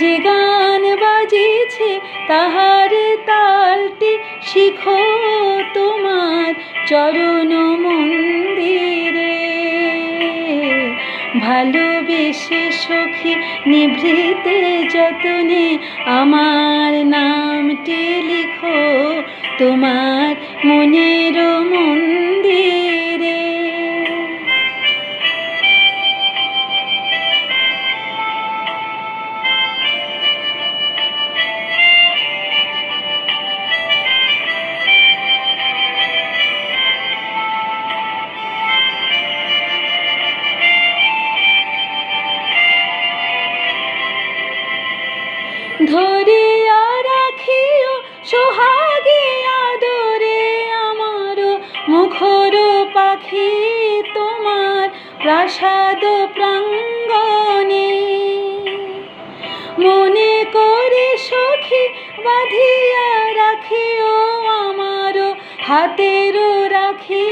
যে গান বাজেছে তাহার তালটি শিখো তোমার চরণ মন্দিরে। ভালোবেসে সখী নিভৃতে যতনে আমার নামটি লিখো, তোমার মনের মন্দিরে ধরিয়া রাখিও সোহাগে আদরে আমার মুখর পাখি তোমার প্রাসাদ প্রাঙ্গণে। মনে করে সখী বাঁধিয়া রাখিও আমার হাতের রাখি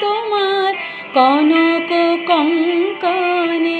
তোমার কনক কঙ্কনে।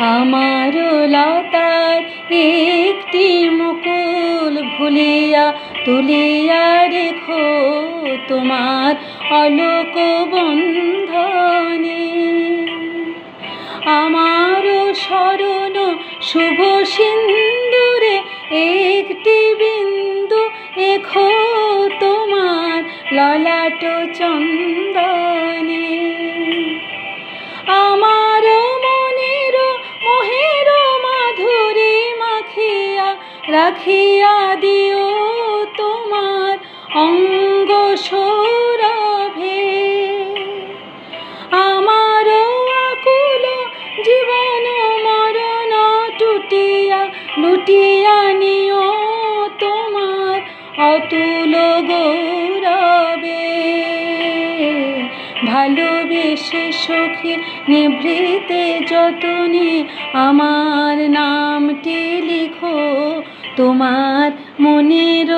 আমার লতার একটি মুকুল ভুলিয়া তুলিয়া রেখো তোমার অলোক বন্ধনে। আমার স্মরণ শুভ সিন্দুরে একটি বিন্দু এখো তোমার ললাট চন্দনে। আমার রাখিয়া দিও তোমার অঙ্গ সৌরভে। আমার আকুল জীবন মরণ টুটিয়া, লুটিয়া নিও তোমার অতুল গৌরবে। ভালোবেসে সখী নিভৃতে যতনে আমার তোমার মনের